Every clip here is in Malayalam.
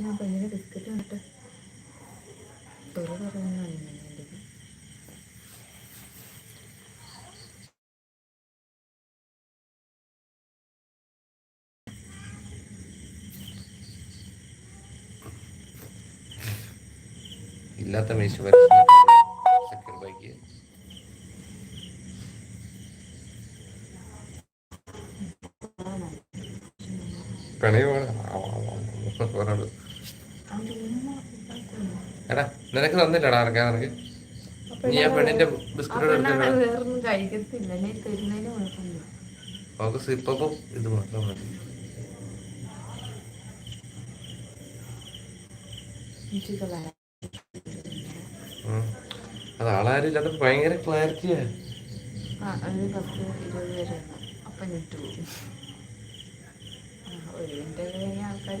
ഞാൻ പെണ്ണിന് ബിസ്ക്കറ്റ് കണ്ടിട്ട് തെറി പറയുന്നു ഇല്ലാത്ത മീശ സെക്കൻഡ് ബൈക്ക് പറഞ്ഞോളൂ എടാ നിനക്ക് തന്നില്ലടാ ഇറക്കാൻ നിനക്ക്? നീ ആ പെണ്ണിന്റെ ബിസ്ക്കറ്റ് എടുത്തില്ല വേറൊന്നും കഴിക്കത്തില്ല. എന്നെ തരുന്നതിന് കുഴപ്പമില്ല. അവർക്ക് സിപ്പം ഇത് മാത്രം മതി. അത് ആളാരില്ല ഇല്ലാത്ത ഭയങ്കര ക്ലാരിറ്റിയാ. ഒരു മിനിറ്റ് ആൾക്കാർ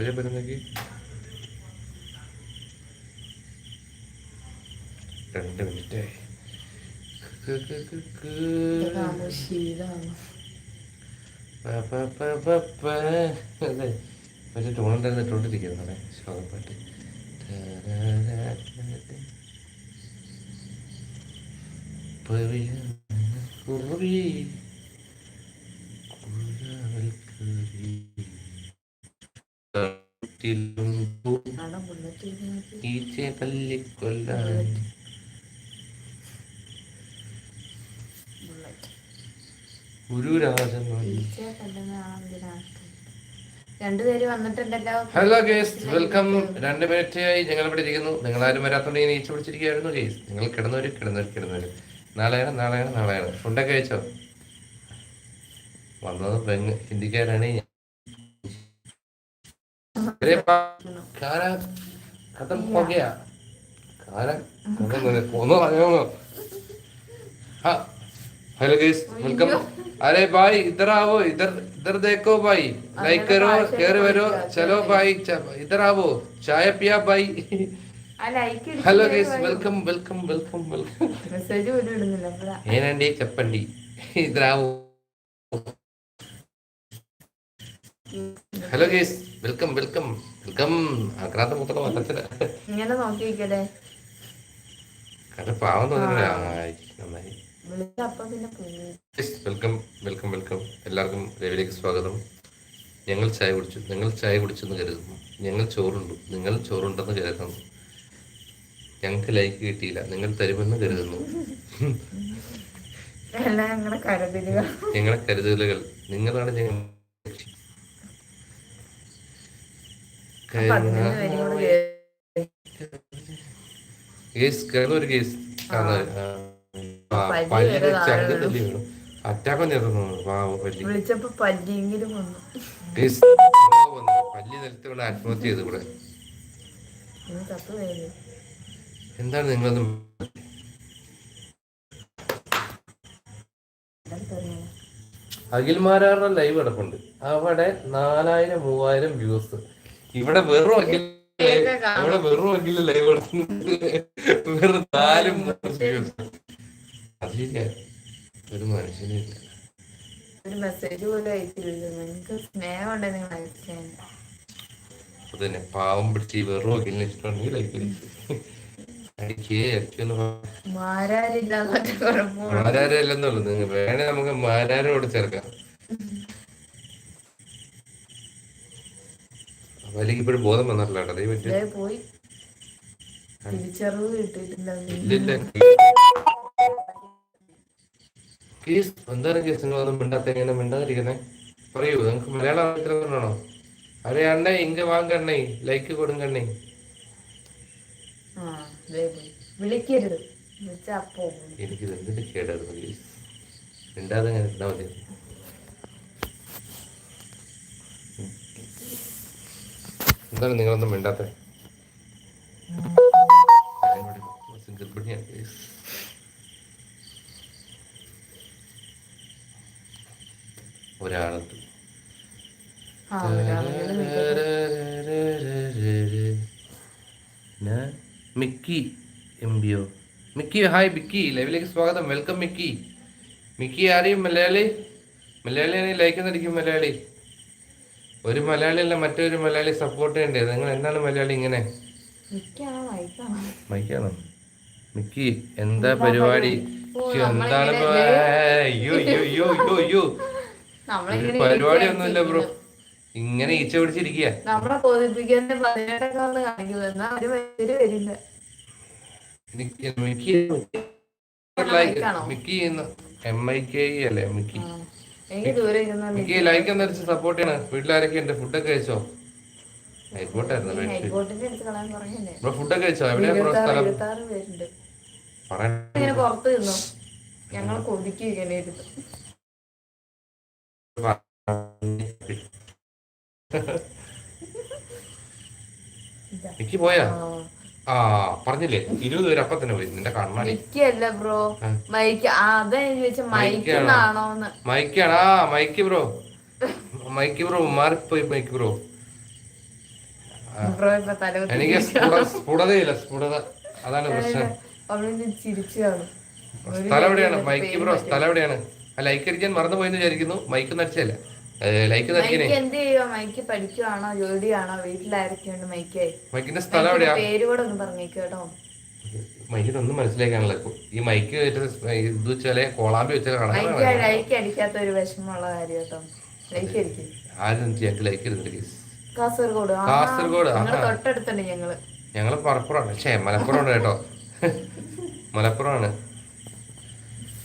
മെസ്സേജ് വരുന്നെങ്കിൽ രണ്ട് മിനിറ്റ് ഇതൊക്കെ ആകുമ്പോൾ ശീലമാണ് അതെ. പക്ഷെ ടൂണുണ്ടായിരുന്നു ഇട്ടുകൊണ്ടിരിക്കുന്നതാണ് ശ്ലോകപ്പാട്ട് കുറി കുഴൽക്കറി കാട്ടിലും അവിടെ ബുള്ളറ്റ് നോക്കി ഈച്ചെ തല്ലിക്കൊല്ലാൻ ബുള്ളറ്റ് ഒരു ഹലോ ഗേസ് വെൽക്കം രണ്ട് മിനിറ്റ് ആയി ഞങ്ങൾ ഇവിടെ ഇരിക്കുന്നു. നിങ്ങൾ ആരും വരാത്തോണ്ട് ഞാൻ ഈച്ച പിടിച്ചിരിക്കുകയായിരുന്നു. ഗേസ് നിങ്ങൾ കിടന്നവര് കിടന്നവര് കിടന്നവര്. നാളെയാണ് നാളെയാണ് നാളെയാണ്. ഫുഡൊക്കെ കഴിച്ചോ? വന്നത് പെങ്ങ് ഹിന്ദിക്കാരാണ്. मेरे पास खाना खत्म हो गया खाना खत्म होने फोन आ गया हाँ हेलो गाइस वेलकम अरे भाई इधर आओ इधर इधर देखो भाई लाइक करो शेयर करो चलो भाई इधर आओ चाय पिया भाई hello guys welcome welcome welcome welcome ఏనండి చెప్పండి ఇది రావు hello guys welcome welcome welcome ആക്രാന്ത മൊത്തം വന്നത്തില്ല ഇങ്ങനെ നോക്കി വെക്കല്ലേ കാരണം പാവം തോന്നുന്നില്ല വെൽക്കം വെൽക്കം വെൽക്കം എല്ലാവർക്കും രവിയിലേക്ക് സ്വാഗതം. ഞങ്ങൾ ചായ കുടിച്ചു നിങ്ങൾ ചായ കുടിച്ചെന്ന് കരുതുന്നു. ഞങ്ങൾ ചോറുണ്ടു നിങ്ങൾ ചോറുണ്ടെന്ന് കരുതുന്നു. ഞങ്ങൾക്ക് ലൈക്ക് കിട്ടിയില്ല നിങ്ങൾ തരുമെന്ന് കരുതുന്നു. ഞങ്ങളെ കരുതലുകൾ നിങ്ങളാണ് ഞങ്ങൾ പതിനൊന്ന് പേരും കൂടെ കേറി. കേസ് ഒരു കേസ്. പല്ലി പല്ലിന് വരെ താഴെ ചങ്ക് വീണു. തല്ലി വീണു. അറ്റാക്കം ചേർന്നു പല്ലി. വിളിച്ചപ്പോ പല്ലിയെങ്കിലും വന്നു. കേസ് വന്നു. പല്ലി നിലത്ത് കൊണ്ട് ആത്മഹത്യ ചെയ്തു ഇവിടെ എന്താണ് നിങ്ങളത്? അഖിൽമാരാറുടെ ലൈവ് കിടപ്പുണ്ട് അവിടെ നാലായിരം മൂവായിരം വ്യൂസ് ഇവിടെ വെറും അഖിൽ ഇവിടെ വെറും അഖിൽ ലൈവ് വെറും നാലും അതില്ല അത് ശരിയാ. ഒരു മനുഷ്യനില്ല ഒരു മെസ്സേജ് പോലും അയച്ചില്ലല്ലോ. നിങ്ങൾക്ക് സ്നേഹം ഉണ്ട് നിങ്ങൾ അതന്നെ പാവം പിടിച്ച് ഈ വെറും അഖിലിനെ മാരാരല്ലെന്നുള്ളു. വേണേ നമുക്ക് മാരാരോട് ചേർക്കാം. വലിക്ക് ഇപ്പോഴും ബോധം വന്നിട്ടില്ല കേട്ടോ. അതേ പോയി. തിരിച്ചറിവ് കിട്ടിയിട്ടുണ്ടാവില്ല ഇല്ലില്ല. കേസ് എന്താണ് കേസ്? നിങ്ങൾ ഒന്നും മിണ്ടാത്ത എങ്ങനെ മിണ്ടാതിരിക്കുന്നേ? പറയൂ നിങ്ങൾക്ക് മലയാളം അറിയത്തില്ലെന്നാണോ അരേ അണ്ണേ ഇങ്ങ വാങ്ങണ്ണേ ലൈക്ക് കൊടുങ്കണ്ണേ വിളിക്കരുത്. എനിക്കിത് എന്തിന്റെ കേടായിരുന്നു മിണ്ടാതെ ഇങ്ങനെ ഇരുന്നാ മതി. എന്താണ് നിങ്ങളൊന്നും മിണ്ടാത്ത. ഗർഭിണിയാണ്. ഞാൻ Mickey M B O Mickey hi Mickey. ലൈവിലേക്ക് സ്വാഗതം. Welcome Mickey. മിക്കി ആരെയും മലയാളി? മലയാളി ആണെങ്കിൽ ലൈക്ക് നടിക്കും മലയാളി. ഒരു മലയാളി അല്ല മറ്റൊരു മലയാളി സപ്പോർട്ട് ചെയ്യണ്ടേ? നിങ്ങൾ എന്താണ് മലയാളി ഇങ്ങനെ? മിക്കാണോ? മിക്കി എന്താ പരിപാടി? എന്താണ് അയ്യോ അയ്യോ അയ്യോ അയ്യോ അയ്യോ ഒരു പരിപാടി ഒന്നുമില്ല ബ്രോ. ഇങ്ങനെ ഈച്ച പിടിച്ചിരിക്കുക നമ്മളെ കൊതിപ്പിക്കുന്ന പതിനെട്ടൊക്കെ ഒന്ന് കാണിക്കുന്നത് എന്നാ ഒരു പേര് വരില്ല. Mickey Mickey. M I K അല്ലേ മിക്കി. എനിക്ക് ലൈക്ക് എന്നടിച്ച് സപ്പോർട്ട് ചെയ്യണം. വീട്ടിലാരൊക്കെ ഉണ്ട്? ഫുഡൊക്കെ കഴിച്ചോ? ഹൈക്കോട്ടായിരുന്നു ഫുഡൊക്കെ കഴിച്ചോ. എവിടെയാ ഇരുപത്താറ് സ്ഥലം? പറയാൻ പുറത്ത് ഞങ്ങൾ. മിക്കി പോയാ? ആ. പറഞ്ഞില്ലേ? ഇരുപത് പേര് അപ്പൊ തന്നെ വരും നിന്റെ കണ്ണാടി മിക്കല്ല ബ്രോ. മൈക്ക് അതാ ചോദിച്ച മൈക്കാണോ? ആ മൈക്ക് ബ്രോ. മൈക്ക് ബ്രോ മാറിപ്പോയി മൈക്ക് ബ്രോ. എനിക്ക് സ്ഫുട- സ്ഫുടതയില്ല സ്ഫുടത. അതാണ് പ്രശ്നം. സ്ഥലം എവിടെയാണ്? മൈക്ക് ബ്രോ സ്ഥലം എവിടെയാണ്? ലൈക്ക് അടിക്കാൻ മറന്നു പോയെന്ന് വിചാരിക്കുന്നു. മൈക്ക് നടിച്ചല്ല ലൈക്ക് മൈക്ക് പഠിക്കുവാണോ? ജോലിയാണോ? വീട്ടിലായിരിക്കും മൈക്ക്? മൈക്കിന്റെ സ്ഥലം എവിടെയാ? പേര് കൂടെ ഒന്ന് പറഞ്ഞേക്ക് മൈക്കിന് ഒന്നും മനസ്സിലാക്കാനുള്ള ഈ മൈക്ക് ഇത് വെച്ചാലേ കോളാമ്പി വെച്ചാൽ ലൈക്ക് അടിക്കാത്ത ഒരു വിഷമമുള്ള കാര്യം കേട്ടോ. ലൈക്ക് അടിക്കും ആരും ഞങ്ങൾക്ക് ലൈക്ക് ഇരുന്നില്ല കേസ് കാസർഗോഡ്. കാസർഗോഡ്. തൊട്ടടുത്തുണ്ട് ഞങ്ങൾ. ഞങ്ങൾ മലപ്പുറമാണ് ഛേ മലപ്പുറമാണ് കേട്ടോ. മലപ്പുറമാണ്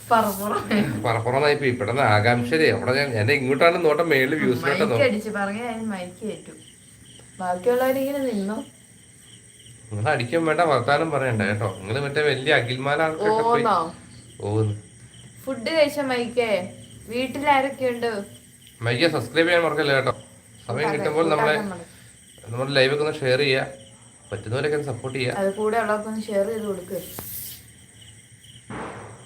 പറപ്പുറം മലപ്പുറം ഇപ്പൊ ഇവിടുന്ന് ആകാംക്ഷരേ അവിടെ ഞാൻ എന്റെ ഇങ്ങോട്ടാണ് നോട്ടം മേളിൽ വ്യൂസിലോട്ട് മൈക്ക് അടിച്ച് പറഞ്ഞ മൈക്ക് ഏറ്റു ബാക്കിയുള്ളവരിങ്ങനെ നിന്നു. നിങ്ങൾ അടിക്കാൻ വേണ്ട വർത്താനം പറയണ്ട കേട്ടോ. നിങ്ങൾ മറ്റേ വലിയ അഖിൽമാല ആൾക്കാരൊക്കെ പോയി. ഓന്നോ? പോകുന്നു ഫുഡ് കഴിച്ച മൈക്കേ? വീട്ടിലാരൊക്കെയുണ്ട്. മൈക്കേ സബ്സ്ക്രൈബ് ചെയ്യാൻ മറക്കല്ല കേട്ടോ? സമയം കിട്ടുമ്പോൾ നമ്മളെ നമ്മുടെ ലൈവൊക്കെ ഒന്ന് ഷെയർ ചെയ്യുക പറ്റുന്നവരൊക്കെ സപ്പോർട്ട് ചെയ്യുക അത് കൂടെ ഉള്ളവർക്കൊന്ന് ഷെയർ ചെയ്ത് കൊടുക്ക്.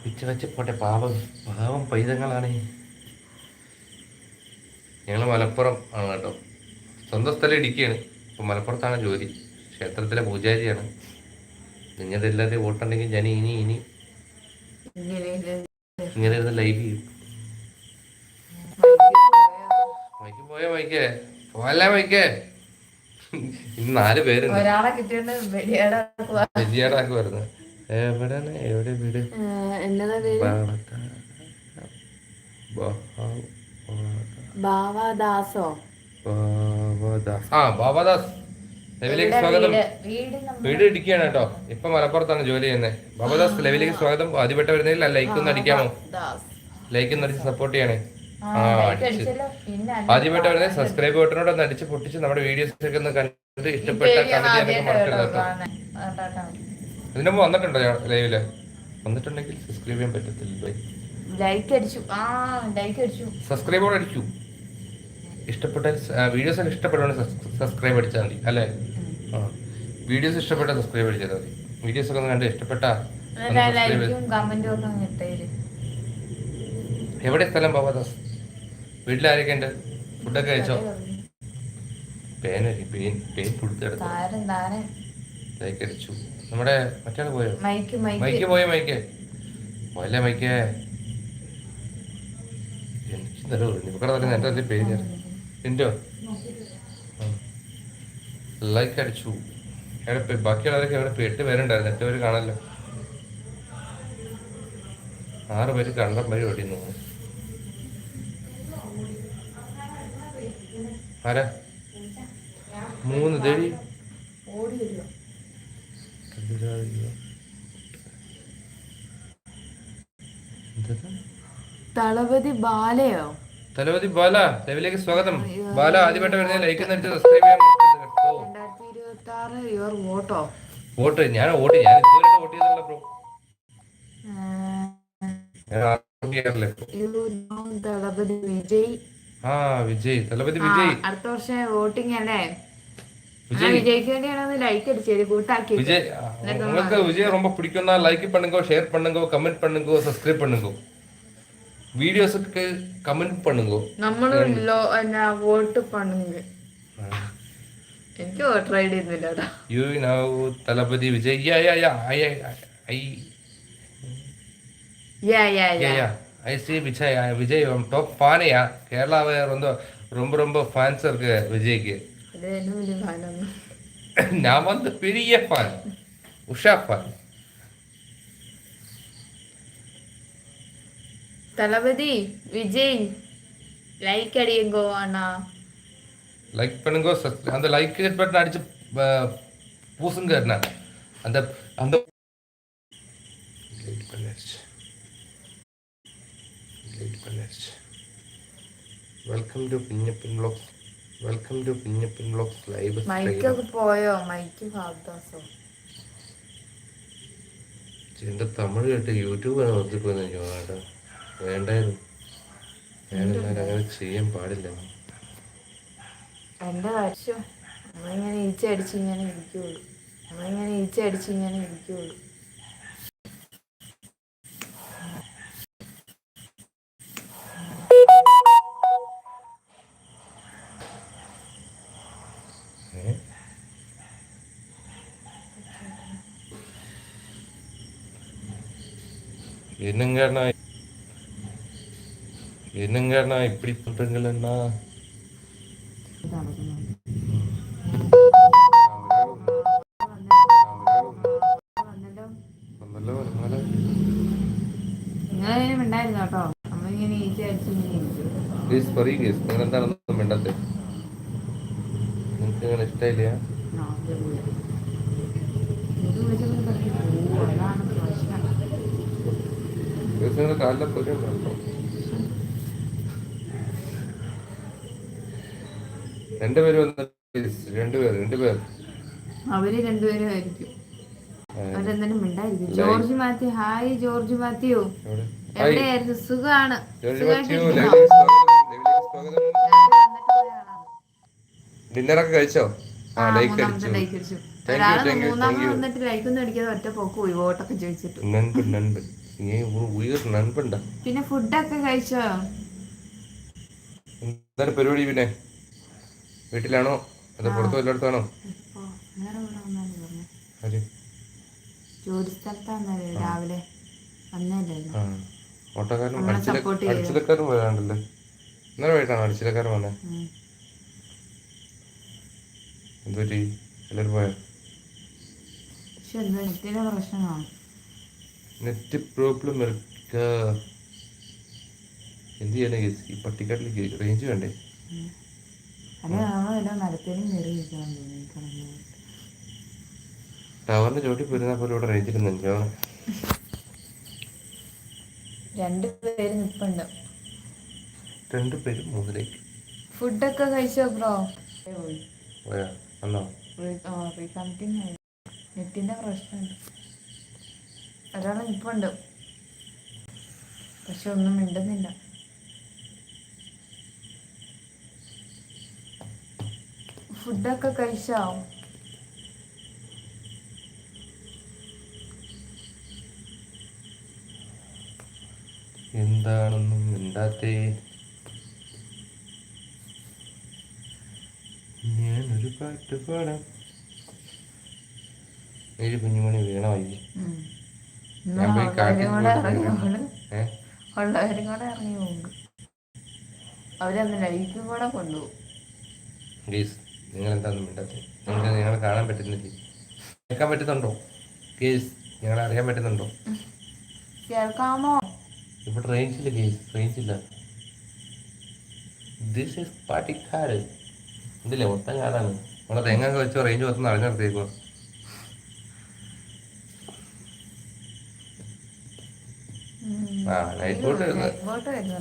പിച്ച വെച്ച് പോട്ടെ പാവം പാവം പൈതങ്ങളാണ്. ഞങ്ങൾ മലപ്പുറം ആണ് കേട്ടോ. സ്വന്തം സ്ഥലം ഇടുക്കിയാണ്. ഇപ്പം മലപ്പുറത്താണ് ജോലി. ക്ഷേത്രത്തിലെ പൂജാരിയാണ്. നിങ്ങളുടെ എല്ലാവരുടെയും വോട്ടുണ്ടെങ്കിൽ ഞാൻ ഇനി ഇനി ഇങ്ങനെ ഇരുന്ന് ലൈവ് ചെയ്യും. മൈക്ക് പോയോ മൈക്കേ? പോയല്ലേ മൈക്കേ? ഇന്ന് നാല് പേരുണ്ട്. ഒരാളെ എവിടെയാണ്? എവിടെ വീട്. ആ ലെവലിലേക്ക് സ്വാഗതം. വീട്? ഇടിക്കുകയാണ് കേട്ടോ. ഇപ്പൊ മലപ്പുറത്താണ് ജോലി ചെയ്യുന്നത് ബാബാദാസ് ലെവലിലേക്ക് സ്വാഗതം. ആദ്യപ്പെട്ട വരുന്നതിൽ ലൈക്ക് ഒന്ന് അടിക്കാമോ? ലൈക്ക് ഒന്ന് അടിച്ച് സപ്പോർട്ട് ചെയ്യണേ. ആ, അടിച്ച്. ആദ്യമായിട്ട് വരുന്നത് സബ്സ്ക്രൈബ് ബട്ടനോട് ഒന്ന് അടിച്ച് പൊട്ടിച്ച് നമ്മുടെ വീഡിയോസ് ഒക്കെ ഒന്ന് കണ്ടിട്ട് ഇഷ്ടപ്പെട്ട കമന്റ് ചെയ്യാനൊക്കെ മറക്കരുത് കേട്ടോ. കേട്ടോ കാണുന്നെ. അതാ, അതാ. ഇതിനു മുമ്പ് വന്നിട്ടുണ്ടോ ലൈവിൽ വന്നിട്ടുണ്ടെങ്കിൽ സബ്സ്ക്രൈബ് ചെയ്യാൻ പറ്റത്തില്ല ലൈക്ക് അടിച്ചു. ആ ലൈക്ക് അടിച്ചു. സബ്സ്ക്രൈബ് സബ്സ്ക്രൈബോട് അടിച്ചു ഇഷ്ടപ്പെട്ട വീഡിയോസ് ഒക്കെ ഇഷ്ടപ്പെടുവാണ് സബ്സ്ക്രൈബ് അടിച്ചാൽ മതി അല്ലേ? ആ. വീഡിയോസ് ഇഷ്ടപ്പെട്ട സബ്സ്ക്രൈബ് അടിച്ചാൽ മതി. വീഡിയോസ് ഒക്കെ ഒന്ന് കണ്ട് ഇഷ്ടപ്പെട്ട എവിടെ സ്ഥലം ബാബാദാസ് വീട്ടിലാരൊക്കെ ഉണ്ട്? ഫുഡൊക്കെ കഴിച്ചോ? പേനരി പേൻ പേൻ കൊടുത്തെടുത്തു ലൈക്ക് അടിച്ചു. നമ്മുടെ മറ്റേ പോയോ? മൈക്ക് പോയോ മൈക്ക്? പോയല്ലേ മൈക്കേ. എനിക്ക് നിനക്കടെ തന്നെ എന്റെ അതിൽ പേര് എന്തോ ലൈക്ക് അടിച്ചു. എവിടെ ബാക്കിയുള്ളവരൊക്കെ എവിടെ പോയി എട്ട് പേരുണ്ടായിരുന്നു. എട്ട് പേര് കാണല്ലോ ആറ് പേര് കണ്ടം പേര് ഓടിന്നു ആരാ? മൂന്ന്. വരുമോ തളപതി ബാലയോ? തലവതി ബാല ലൈവിലേക്ക് സ്വാഗതം. ബാല ആദ്യമായിട്ട് വരുന്ന ലൈക്ക് എന്നിട്ട് സബ്സ്ക്രൈബ് ചെയ്യാൻ മറക്കരുത് കേട്ടോ. രണ്ടായിരത്തി ഇരുപത്തി ആറ് യുവർ വോട്ടോ വോട്ട് ഞാൻ വോട്ട് ഞാൻ ഇതുവരെ വോട്ട് ചെയ്തല്ലോ ബ്രോ വിജയ്. ആ വിജയ് തലപതി വിജയ്. അടുത്ത വർഷം വോട്ടിംഗ് അല്ലേ? விஜய் വിജയ്ക്ക് വേണ്ടിയാണ് ലൈക്ക് അടിച്ചത് കൂട്ടാക്കി விஜய் உங்களுக்கு விஜய் ரொம்ப பிடிக்கும்னா லைக் பண்ணுங்க ஷேர் பண்ணுங்க கமெண்ட் பண்ணுங்க சப்ஸ்கிரைப் பண்ணுங்க வீடியோஸுக்கு கமெண்ட் பண்ணுங்க നമ്മൾ ലോ എന്നാ വോട്ട് പണുങ്ക എനിക്ക് വോട്ടർ ഐ ഡി ഒന്നുമില്ല കേട്ടോ you now Thalapathy Vijay yeah yeah yeah I I yeah yeah yeah yeah yeah I see Vijay Vijay top ஃபேனையா கேரளாவை ரொம்ப ரொம்ப ரொம்ப ஃபேன்ஸ் இருக்கு விஜய்க்கு நான் வந்து பெரிய fan Usha fan Thalapathy Vijay like அடியுங்கோ அண்ணா லைக் பண்ணுங்க அந்த லைக் பட்டன் அடிச்சு பூசுங்க அண்ணா அந்த அந்த லைட் பண்ணிருச்சு லைட் பண்ணிருச்சு வெல்கம் டு பின்ன பின் വെൽക്കം ടു പിഞ്ഞപ്പിൻ ബ്ലോഗ്സ് ലൈവ് മൈക്കൊക്കെ പോയോ? മൈക്ക് ഫാബ്ദാസോ എന്റെ തമിഴ് കേട്ട് യൂട്യൂബ് നിർത്തിപ്പോയെന്ന് എനിക്ക് വേണ്ട വേണ്ടായിരുന്നു. ഞാനെന്നാലും അങ്ങനെ ചെയ്യാൻ പാടില്ല. എന്റെ കാര്യം? നമ്മളിങ്ങനെ ഈച്ച അടിച്ച് ഇങ്ങനെ ഇരിക്കുള്ളൂ. നമ്മളിങ്ങനെ ഈച്ച അടിച്ച് ഇങ്ങനെ ഇരിക്കുള്ളൂ. ഈച്ച என்னங்கண்ணா இப்படி ഇരിക്കും പ്ലീസ് പറയൂ ഗേസ് നിങ്ങൾ എന്താണെന്ന് മിണ്ടത്തെ നിങ്ങൾക്ക് അങ്ങനെ ഇഷ്ടമില്ല ആ, ഇത് പോയി. ഇത് വിളിച്ചപ്പോൾ പറഞ്ഞു, "ഓ, അതാണ് പ്രശ്നം ഗേസ് നിങ്ങളുടെ കാലിലെ പോലെ ഉണ്ടോ? രണ്ടുപേര് വന്ന പ്ലീസ് രണ്ടുപേർ രണ്ടുപേർ അവർ രണ്ടുപേരും ആയിരിക്കും. അവരെന്തായാലും മിണ്ടായിരിക്കും. George Mathew hi George Mathew. എവിടെയായിരുന്നു? സുഖമാണ് വന്നിട്ട്. ഡിന്നറൊക്കെ കഴിച്ചോ? ആ ലൈക്ക് അടിച്ചു. ഒരാൾ മൂന്നാമത് വന്നിട്ട് ലൈക്ക് ഒന്നും അടിക്കാതെ ഒറ്റ പോക്ക് പോയി വോട്ടൊക്കെ ചോദിച്ചിട്ട്. പിന്നെ ഫുഡൊക്കെ കഴിച്ചോ? എന്താണ് പരിപാടി പിന്നെ? വീട്ടിലാണോ? അതോ പുറത്ത് വല്ലയിടത്താണോ ജോലി സ്ഥലത്താണ് രാവിലെ. അടിച്ചിലക്കാരൻ പോയാണ്ടല്ലേ? ഇന്നലെ വൈകിട്ടാണ് അടിച്ചിലക്കാരൻ വന്നേ. എന്തുപറ്റി? എല്ലാവരും പോയോ? പക്ഷെ പ്രശ്നമാണ്? നെറ്റ് പ്രോബ്ലം ഇരിക്ക. എന്ത് ചെയ്യാനാ കേസ് ഈ പട്ടിക്കാട്ടിലേക്ക് റേഞ്ച് വേണ്ടേ ടവറിന്റെ ചോട്ടിൽ പോയിരുന്നാൽ പോലെ ഇവിടെ റേഞ്ച് നിൽക്കുക രണ്ട് പേര് നിൽപ്പുണ്ട് രണ്ട് പേരും മൂന്നിലേക്ക് ഫുഡൊക്കെ കഴിച്ചോ ബ്രോ? നെറ്റിന്റെ പ്രശ്നമുണ്ട്. ഒരാൾ നിൽപ്പുണ്ട് പക്ഷെ ഒന്നും മിണ്ടുന്നില്ല. ഫുഡൊക്കെ കഴിച്ചോ? എന്താണെന്നും മിണ്ടാത്തേ. ഞാനൊരു പാട്ട് പാടാം ഏഴ് കുഞ്ഞുമണി വീണമായി. ഞാൻ പോയി ഉള്ളവരും കൂടെ ഇറങ്ങി പോകും അവരന്ന് ലൈഫും കൂടെ കൊണ്ടുപോകും. പ്ലീസ് നിങ്ങൾ എന്താണെന്നും മിണ്ടാത്തേ? നിങ്ങൾക്ക് നിങ്ങളെ കാണാൻ പറ്റുന്നില്ലേ? കേൾക്കാൻ പറ്റുന്നുണ്ടോ? കേസ് നിങ്ങളെ അറിയാൻ പറ്റുന്നുണ്ടോ? കേൾക്കാമോ? ഇവിടെ റേഞ്ചില്ല കേസ് റേഞ്ചില്ല ദിസ് ഈസ് പാട്ടിക്കാട് ഇതില്ലേ മൊത്തം കാടാണ്. നമ്മളെ തേങ്ങ വെച്ചോ റേഞ്ച് മൊത്തം ആ നൈറ്റ് ബോട്ട്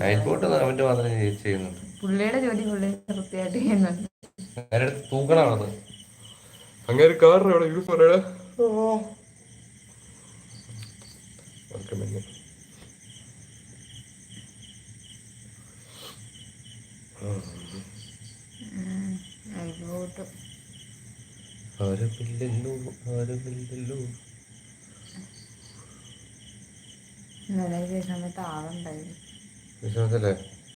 നൈറ്റ് ബോട്ട് അവന്റെ മാത്രമേ ചെയ്യുന്നുണ്ട് പുള്ളിയുടെ ജോലി പുള്ളി വൃത്തിയായിട്ട് ചെയ്യുന്നുണ്ട്. നേരെ തൂക്കണമാണത് അങ്ങനെ കാറിന് അവിടെ യൂസ് പറയണേ ആരമില്ലല്ലോ ആരമില്ലല്ലോ ഇന്നലെ